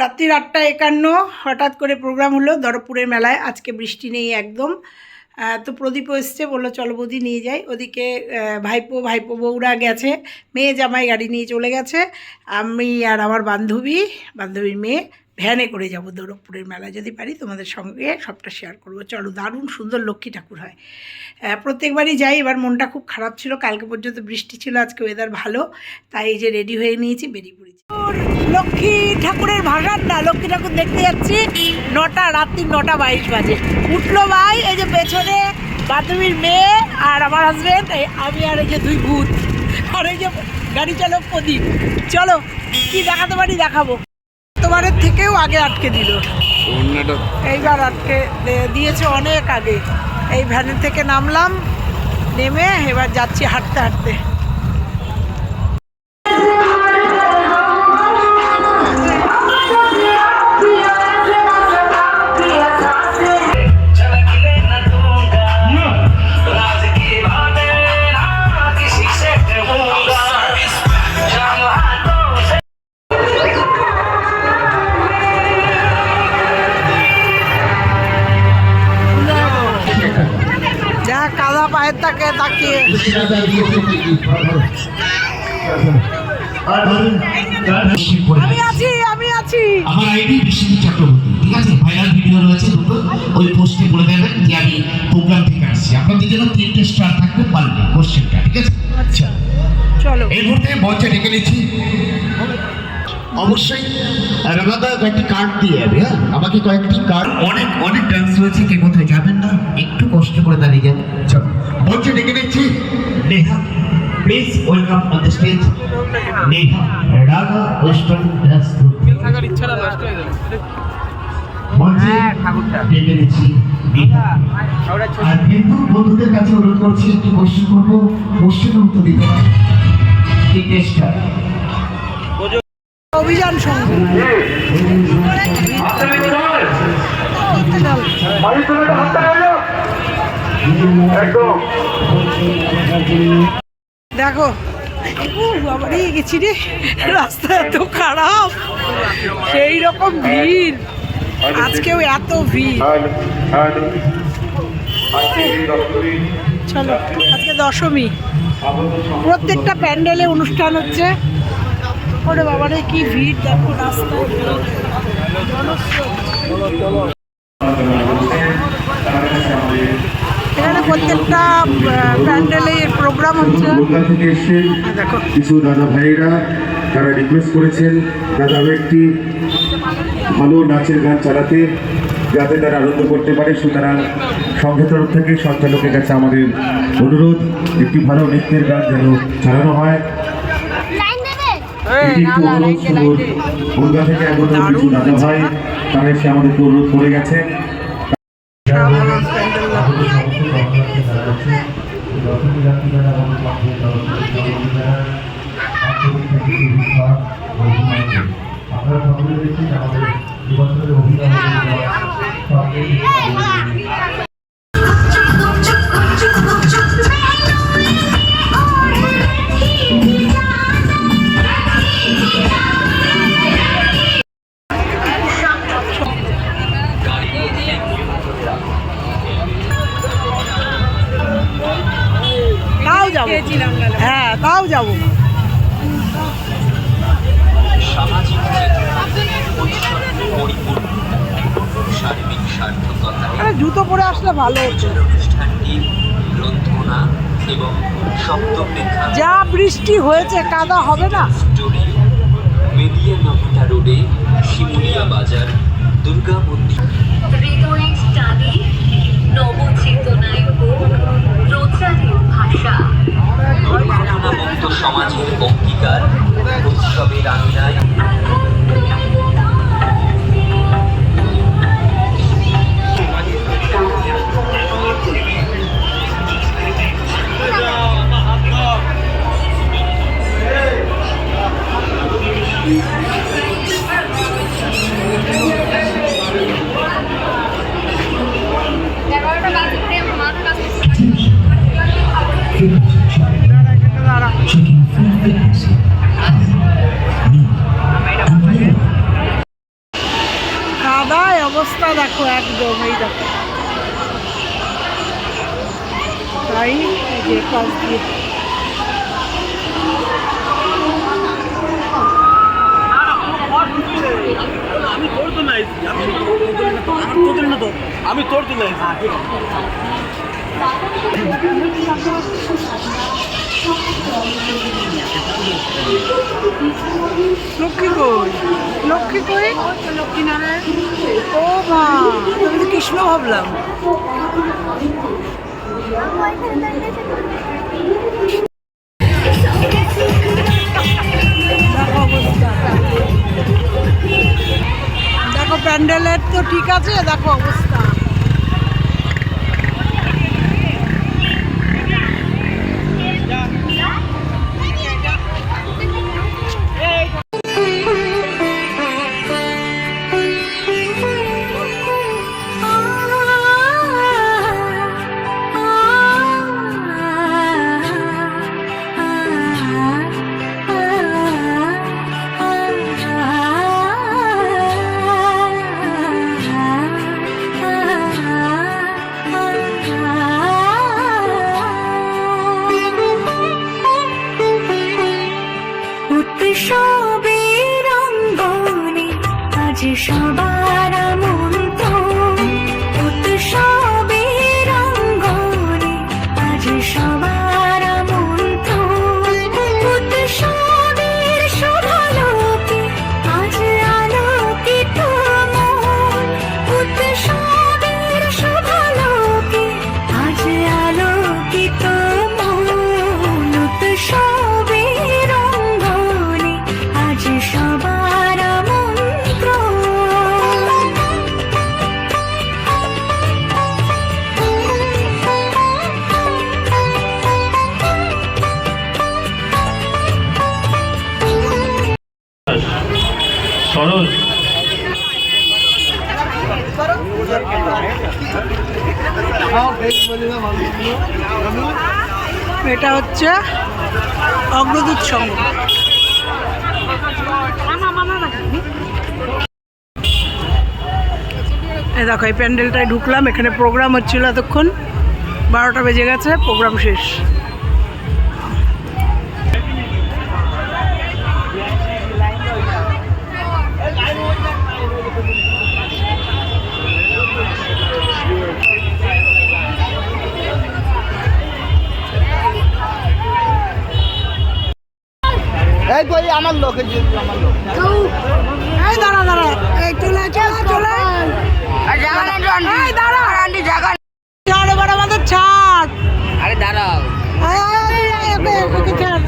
রাত্রির আটটা একান্ন, হঠাৎ করে প্রোগ্রাম হলো দরপুরের মেলায়, আজকে বৃষ্টি নেই একদম। তো প্রদীপও এসছে, বলল, চলো বৌদি নিয়ে যাই। ওদিকে ভাইপো ভাইপো বউরা গেছে, মেয়ে জামাই গাড়ি নিয়ে চলে গেছে। আমি আর আমার বান্ধবী, বান্ধবীর মেয়ে ভ্যানে করে যাব দৌড়পুরের মেলা যদি পারি তোমাদের সঙ্গে সবটা শেয়ার করব। চলো, দারুণ সুন্দর লক্ষ্মী ঠাকুর হয়। প্রত্যেকবারই যাই, এবার মনটা খুব খারাপ ছিল। কালকে পর্যন্ত বৃষ্টি ছিল, আজকে ওয়েদার ভালো। তাই এই যে রেডি হয়ে নিয়েছি, বেরিয়ে পড়েছি। লক্ষ্মী ঠাকুরের ভাগান না লক্ষ্মী ঠাকুর দেখতে যাচ্ছি। নটা, রাত্রি নটা বাইশ বাজে। উঠল ভাই, এই যে পেছনে বান্ধবীর মেয়ে আর আমার হাজবেন্ড আমি আর এই যে দুই ভূত। আর এই যে গাড়ি চালক প্রদীপ। চলো, কি দেখাতে পারি দেখাবো। তোমারের থেকেও আগে আটকে দিল। এইবার আটকে দিয়েছে অনেক আগে। এই ভ্যানের থেকে নামলাম নেমে এবার যাচ্ছি হাঁটতে হাঁটতে। তাকে তাকিয়ে। আমি আছি আমি আছি। আমার আইডি বিশ্বজিৎ চক্রবর্তী ঠিক আছে? ভাইরাল ভিডিও রয়েছে দুটো। ওই পোস্টে বলে দেবেন যে আমি প্রোগ্রাম থেকে আসছি। আপনাদের জন্য তিনটে স্টার থাকবে পারবে কোশ্চেনটা ঠিক আছে? আচ্ছা চলো। এই মুহূর্তে মঞ্চে ডেকে নিচ্ছি। অবশ্যই রানাদা কয়েকটি কার্ড দিয়ে যাবে হ্যাঁ? আমাকে কয়েকটি কার্ড অনেক অনেক ডান্স রয়েছে কে কোথায় যাবেন না? একটু কষ্ট করে দাঁড়িয়ে যান। চলো মঞ্চে ডেকে নিচ্ছি। Neha please welcome on the stage Neha Raga western dance group মঞ্চে ডেকে নিচ্ছি নেহা। আর কিন্তু বন্ধুদের কাছে অনুরোধ করছি একটি কোশ্চেন করব কোশ্চেনের উত্তর দিতে। স্টার অভিযান দেখো বাবারে গেছি রে। রাস্তা এত খারাপ। সেই রকম ভিড়। আজকেও এত ভিড়। চলো, আজকে দশমী। প্রত্যেকটা প্যান্ডেলে অনুষ্ঠান হচ্ছে। ওরে বাবারে কি ভিড় দেখো রাস্তায়। এখানে প্রত্যেকটা প্যান্ডেলে প্রোগ্রাম হচ্ছে। থেকে এসে কিছু দাদা ভাইয়েরা তারা রিকোয়েস্ট করেছেন দাদা একটি ভালো নাচের গান চালাতে যাতে তারা আনন্দ করতে পারে সুতরাং সংঘের তরফ থেকে সঞ্চালকের কাছে আমাদের অনুরোধ একটি ভালো নৃত্যের গান যেন চালানো হয়। কলকাতা থেকে আগত কিছু দাদা ভাই তারা এসে আমাদেরকে অনুরোধ করে গেছে। সকলে আমাদের অভিনয় হ্যাঁ তাও যাব। জুতো পরে আসলে ভালো হতো অনুষ্ঠানটি গ্রন্থনা এবং শব্দ প্রেক্ষা যা বৃষ্টি হয়েছে কাদা হবে না। স্টোরি মেদিয়া নভেটা রোডে শিমুলিয়া বাজার দুর্গা মন্দির নবচেতনায় হোক প্রচারের ভাষা। দুর্ঘটনামুক্ত সমাজের অঙ্গীকার উৎসবের আঙিনায় অবস্থা দেখো একদম এই দেখো তাই এই যে পাশ দিয়ে আমি তোর দিলাই লক্ষ্মী কই? লক্ষ্মী কই? লক্ষ্মী নারায়ণ ও মা তুমি তো কৃষ্ণ ভাবলাম। দেখো প্যান্ডেলের তো ঠিক আছে, দেখো অবস্থা। Mama. সরোজ এটা হচ্ছে অগ্রদূত সংঘ। দেখো, এই প্যান্ডেলটায় ঢুকলাম, এখানে প্রোগ্রাম হচ্ছিল এতক্ষণ। বারোটা বেজে গেছে, প্রোগ্রাম শেষ। আমার লোক এই আমার লোক। এই দাঁড়া দাঁড়া। এই চলে চলে চলে। ছাড় এবার আমাদের ছাড়। আরে দাঁড়াও। আয়, আয়, আয়, আয়, ওকে, ওকে ছাড়।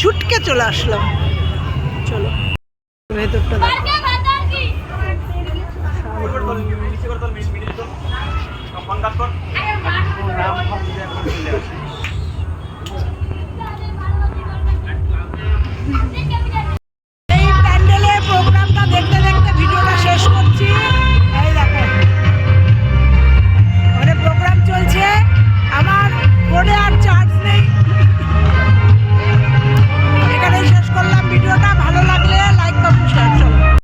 ছুটকে চলে আসলাম। চলো। ভেতরটা সংঘাত কর। নাম